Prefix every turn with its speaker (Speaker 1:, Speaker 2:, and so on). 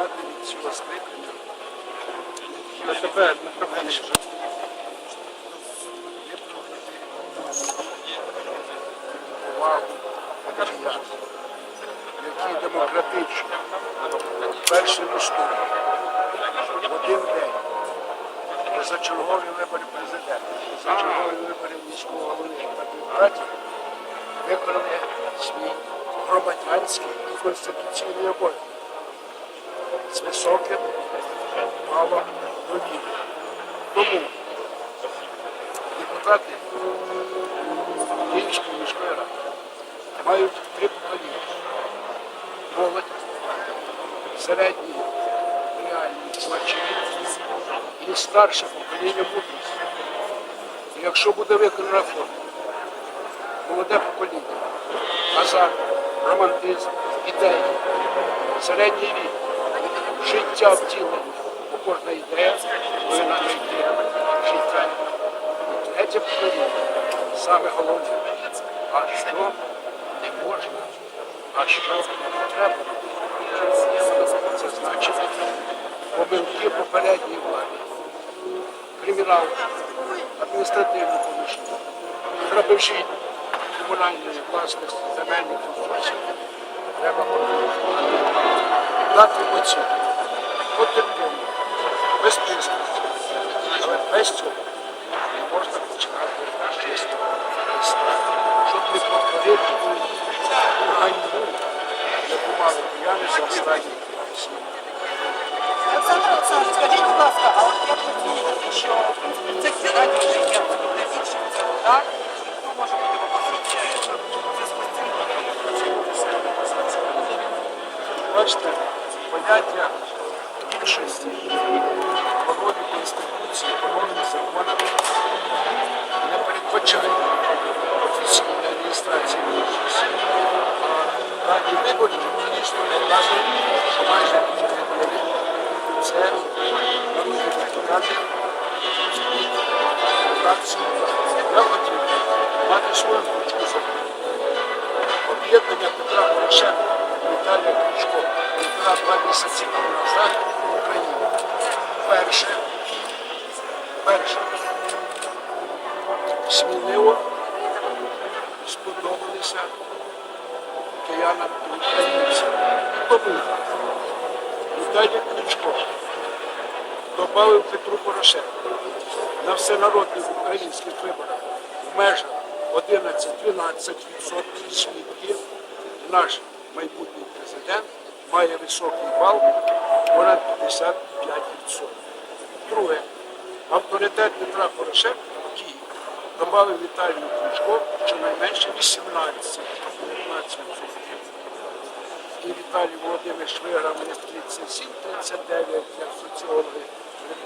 Speaker 1: закладені цього скликання. На тебе, на вже. Які демократичні, перші наступні, в один день, За чергові вибори президента, за чергові вибори міського голови партії, виконали свій громадянський і конституційний обов'язок з високим правом довіри. Тому депутати Київської міської ради мають три покоління. Молодь, середній реальний значення і старше покоління мудрості. Якщо буде виконана реформа, молоде покоління, азарт, романтизм, ідеї, середній вік, життя втілення, бо кожна ідея повинна знайти життя. Третє покоління, саме головне, а що не можна, а що не треба. Це значить помилки попередньої влади, кримінал, адміністративне порушення, грабежі комунальної власності земельних ресурсів треба дати оцінку, потерпіння, без пристрасті, але без цього не можна починати чисто, щоб не повторити ту ганьбу, яку мали кияни за останні сім.
Speaker 2: Олександр Олександрович, скажіть, будь ласка, а от як ви оцінюєте, що питань вже є буде цьому, так? Хто може бути цим?
Speaker 1: Бачите, поняття більшості, погоди Конституції, погоди закону не передбачає офіційної більшості. Раді виборів дійсно показує, що майже півтори це народні мати свою об'єднання Петра Порошенка Віталія Кличко півтора два місяці тому назад сміливо сподобалися. Киянам українцям. Тому Віталій Кличко. Додав Петру Порошенку на всенародних українських виборах в межах 11-12% свідків наш майбутній президент має високий бал понад 55%. Друге, авторитет Петра Порошенка в Києві додав Віталію Кличко щонайменше 18 19%. І Віталій Володимирович виграв мені 37-39, як соціологи,